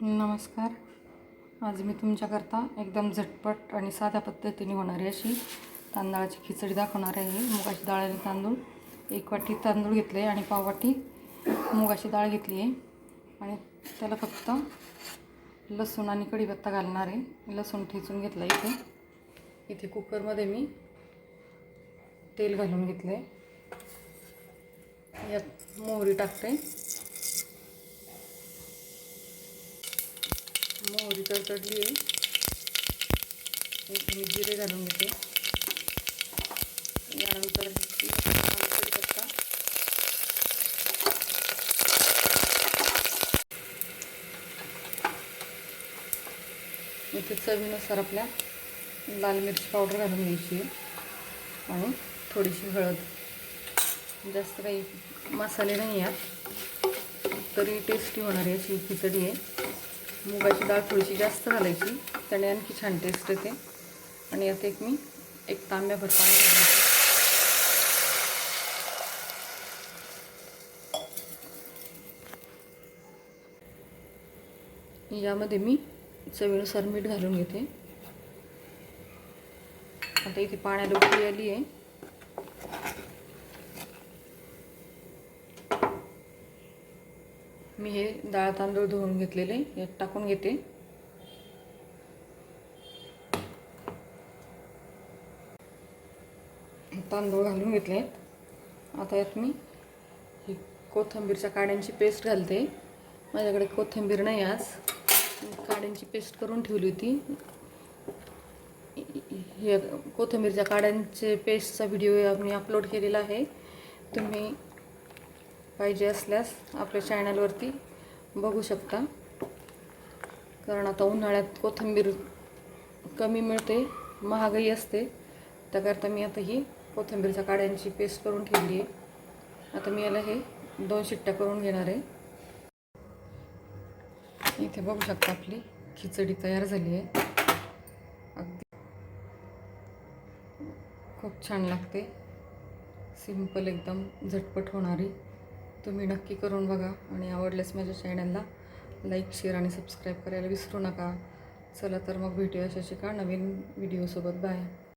नमस्कार. आज मी तुमच्याकरता एकदम झटपट आणि साध्या पद्धतीने होणारी अशी तांदळाची खिचडी दाखवणार आहे. मुगाची डाळ आणि तांदूळ. एक वाटी तांदूळ घेतले आणि पाववाटी मुगाची डाळ घेतली आहे. आणि त्याला फक्त लसूण आणि कढीपत्ता घालणार आहे. लसूण ठेचून घेतला इथे. इथे कुकरमध्ये मी तेल घालून घेतलं आहे यात मोहरी टाकते. मोहरी तडतडली आहे मी जिरे घालून घेते. यानंतर इथे चवीनुसार आपल्या लाल मिरची पावडर घालून घ्यायची. आहे आणि थोडीशी हळद. जास्त काही मसाले नाही आहेत तरी टेस्टी होणारी अशी खिचडी आहे. मुगाची डाळ थोडीशी जास्त घालायची. त्याने आणखी छान टेस्ट येते. आणि आता एक मी एक तांब्याभर पाणी घालायचं यामध्ये मी चवीनुसार मीठ घालून घेते. आता इथे पाण्याला उकळी आली आहे मी हे डाळ तांदूळ धुवून घेतलेले यात टाकून घेते. तांदूळ घालून घेतले. आता यात मी ही कोथिंबीरच्या काड्यांची पेस्ट घालते. माझ्याकडे कोथिंबीर नाही आज. काड्यांची पेस्ट करून ठेवली होती. हे कोथिंबीरच्या काड्यांचे पेस्टचा व्हिडिओ मी अपलोड केलेला आहे. तुम्ही पाहिजे असल्यास आपल्या चॅनलवरती बघू शकता. कारण आता उन्हाळ्यात कोथिंबीर कमी मिळते महागाई असते. त्याकरता मी आता ही कोथिंबीरच्या काड्यांची पेस्ट करून ठेवली आहे. आता मी याला हे दोन शिट्ट्या करून घेणार आहे. इथे बघू शकता आपली खिचडी तयार झाली आहे. अगदी खूप छान लागते. सिंपल एकदम झटपट होणारी. तुम्ही नक्की करून बघा आणि आवडल्यास माझ्या चॅनलला लाईक शेअर आणि सबस्क्राईब करायला विसरू नका. चला तर मग भेटूया अशा शिका नवीन व्हिडिओसोबत बाय